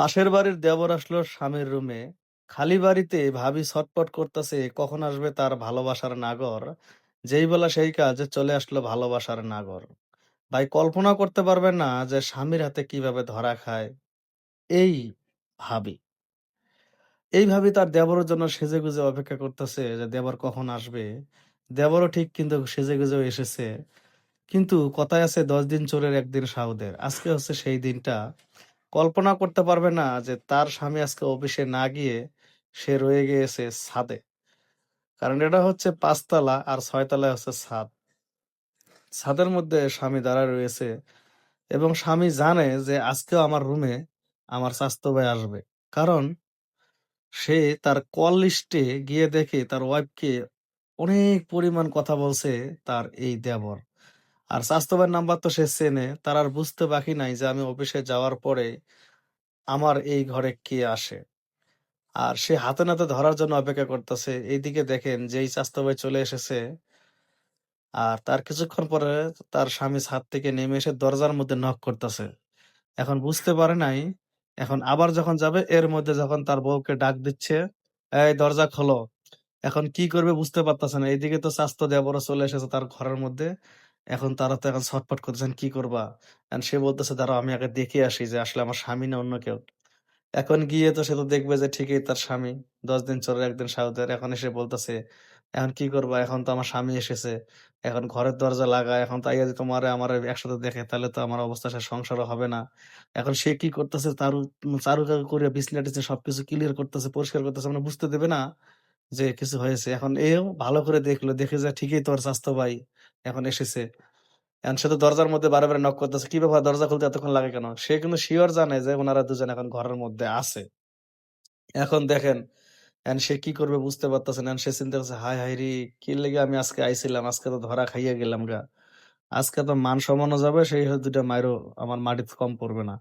পাশের বাড়ির দেবর আসলো স্বামীর রুমে। খালি বাড়িতে ভাবি ছটপট করতেছে, কখন আসবে তার ভালোবাসার নাগর? যেই বলা সেই কাজে, চলে আসলো ভালোবাসার নাগর। ভাই, কল্পনা করতে পারবে না যে স্বামীর হাতে কীভাবে ধরা খায়। এই ভাবি। এই ভাবি তার দেবরের জন্য সেজে গুজে অপেক্ষা করতেছে যে দেবর কখন আসবে? দেবরও ঠিক কিন্তু সেজে গুজেও এসেছে। কিন্তু কথায় আছে, দশ দিন চোরের একদিন সাউদের। আজকে হচ্ছে সেই দিনটা। কল্পনা করতে পারবে না যে তার স্বামী আজকে অফিসে না গিয়ে সে রয়ে গিয়েছে ছাদে। কারণ এটা হচ্ছে পাঁচতলা আর ছয়তলায় হচ্ছে ছাদ। ছাদের মধ্যে স্বামী দাঁড়ায় রয়েছে এবং স্বামী জানে যে আজকেও আমার রুমে আমার স্বাস্থ্য ভাই আসবে। কারণ সে তার কল লিস্টে গিয়ে দেখে তার ওয়াইফকে অনেক পরিমাণ কথা বলছে তার এই দেবর। আর স্বাস্থ্য ভাইয়ের নাম্বার তো সে চেনে, তার আর বুঝতে বাকি নাই যে আমি অফিসে যাওয়ার পরে আমার এই ঘরে কে আসে। আর সে হাতে নাতে ধরার জন্য অপেক্ষা করতেছে। এইদিকে দেখেন যেই স্বাস্থ্য ভাই চলে এসেছে, আর তার কিছুক্ষণ পরে তার স্বামী ছাদ থেকে নেমে এসে দরজার মধ্যে নক করতেছে। এখন বুঝতে পারে নাই, এখন আবার যখন যাবে, এর মধ্যে যখন তার বউকে ডাক দিচ্ছে, এই দরজা খোলো। এখন কি করবে বুঝতে পারতেছে না। এইদিকে তো স্বাস্থ্য দেবরও চলে এসেছে তার ঘরের মধ্যে। এখন তারা তো এখন ছটফট করতেছেন কি করবা? এখন সে বলতেছে, দাঁড়াও, আমি আগে দেখে আসি যে আসলে আমার স্বামী না অন্য কেউ। এখন গিয়ে তো সে তো দেখবে যে ঠিকই তার স্বামী, দশ দিন চলে একদিন সাউদের এখন এসে বলতেছে, এখন কি করবা? এখন তো আমার স্বামী এসেছে। এখন ঘরের দরজা লাগা, এখন তাই যদি তোমার আমার একসাথে দেখে, তাহলে তো আমার অবস্থা সে সংসারও হবে না। এখন সে কি করতেছে, তারু চারু কারু করে বিছনা টিছনা সবকিছু ক্লিয়ার করতেছে, পরিষ্কার করতেছে মানে বুঝতে দেবে না যে কিছু হয়েছে। এখন এও ভালো করে দেখল, দেখে যে ঠিকই তোর স্বাস্থ্য ভাই। এখন এসেছে। এখন সে তো দরজার মধ্যে বারে বারে নক করতেছে। কি ব্যাপার? দরজা খুলতে এতক্ষণ লাগে কেন? সে কিন্তু শিওর জানে যে ওনারা দুজন এখন ঘরের মধ্যে আছে। এখন দেখেন, এখন সে কি করবে বুঝতে পারতেছে না। সে চিন্তা করছে হাই হাই রে, কি লেগে আমি আজকে আইছিলাম? আজকে তো ধরা খাইয়া গেলাম গা। আজকে তো মান সম্মানও যাবে, সেই দুটা মায়েরও আমার মাটিতে কম পড়বে না।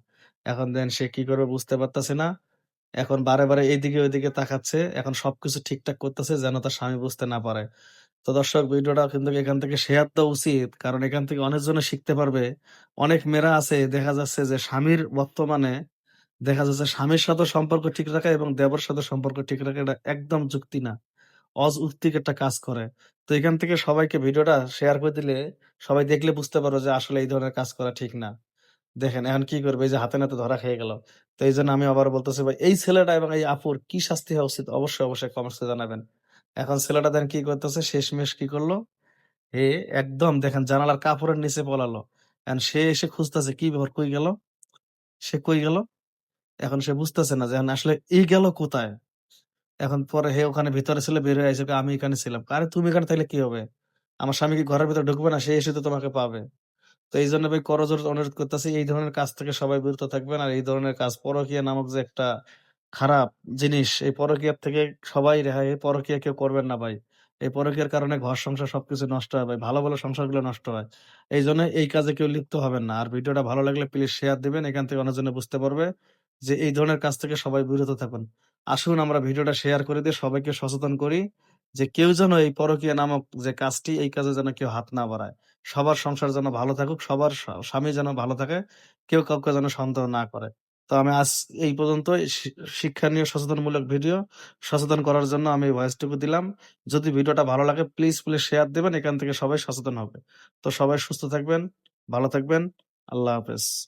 এখন দেন সে কি করবে বুঝতে পারতেছে না। এখন বারে বারে এইদিকে ওইদিকে তাকাচ্ছে। এখন সবকিছু ঠিকঠাক করতেছে যেন তার স্বামী বুঝতে না পারে। তো দর্শক, ভিডিওটা কিন্তু এখান থেকে শেয়ার দেওয়া উচিত। কারণ এখান থেকে অনেকজনে শিখতে পারবে। অনেক মেয়েরা আছে, দেখা যাচ্ছে যে স্বামীর বর্তমানে দেখা যাচ্ছে স্বামীর সাথে সম্পর্ক ঠিক রাখা এবং দেবর সাথে সম্পর্ক ঠিক রাখা, এটা একদম যুক্তি না। অযৌক্তিক একটা কাজ করে। তো এখান থেকে সবাইকে ভিডিওটা শেয়ার করে দিলে সবাই দেখলে বুঝতে পারো যে আসলে এই ধরনের কাজ করা ঠিক না। দেখেন, এখন কি করবে? এই যে হাতে নাতে ধরা খেয়ে গেল। তো এই জন্য আমি আবার বলতেছি ভাই, এই ছেলেটা এবং এই আপুর কি শাস্তি হওয়া উচিত? অবশ্যই অবশ্যই কমেন্টসে জানাবেন। এখন ছেলেটা দেন কি করতেছে? শেষমেশ কি করল? এ একদম দেখেন জানালার কাপড়ের নিচে পলালো। এখন সে এসে খুঁজতেছে, কি ব্যাপার, কই গেল? সে কই গেল? এখন সে বুঝতেছে না যে আসলে এই গেল কোথায়? এখন পরে হে ওখানে ভিতরে ছিল, বের হয়ে আমি এখানে ছিলাম। আরে তুমি এখানে থাকলে কি হবে? আমার স্বামী কি ঘরের ভিতরে ঢুকবে না? সে এসে তো তোমাকে পাবে। তো এই জন্য ভাই করজোর অনুরোধ করতেছি, এই ধরনের কাজ থেকে সবাই বিরত থাকবেন। আর এই ধরনের কাজ পরকীয়া নামক যে একটা খারাপ জিনিস, এই পরকীয়ার থেকে সবাই রেহাই, এই পরকীয়া কেউ করবেন না ভাই। এই পরকীয়ার কারণে ঘর সংসার সবকিছু নষ্ট হয় ভাই ভালো ভালো সংসারগুলো নষ্ট হয়। এই জন্য এই কাজে কেউ লিপ্ত হবেন না। আর ভিডিওটা ভালো লাগলে প্লিজ শেয়ার দিবেন, এখান থেকে অনেকজনে বুঝতে পারবে যে এই ধরনের কাজ থেকে সবাই বিরত থাকুন। আসুন আমরা ভিডিওটা শেয়ার করে দিয়ে সবাইকে সচেতন করি যে কেউ যেন এই পরকীয়া নামক যে কাজটি, এই কাজে যেন কেউ হাত না বাড়ায়। সবার সংসার যেন ভালো থাকুক, সবার স্বা- স্বামী যেন ভালো থাকে, কেউ কাউকে যেন সন্দেহ না করে। তো আমি আজ এই পর্যন্ত শিক্ষণীয় সচেতনমূলক ভিডিও। সচেতন করার জন্য আমি ভয়েসটুকু দিলাম। যদি ভিডিওটা ভালো লাগে প্লিজ প্লিজ শেয়ার দেবেন। এখান থেকে সবাই সচেতন হবে। তো সবাই সুস্থ থাকবেন, ভালো থাকবেন। আল্লাহ হাফেজ।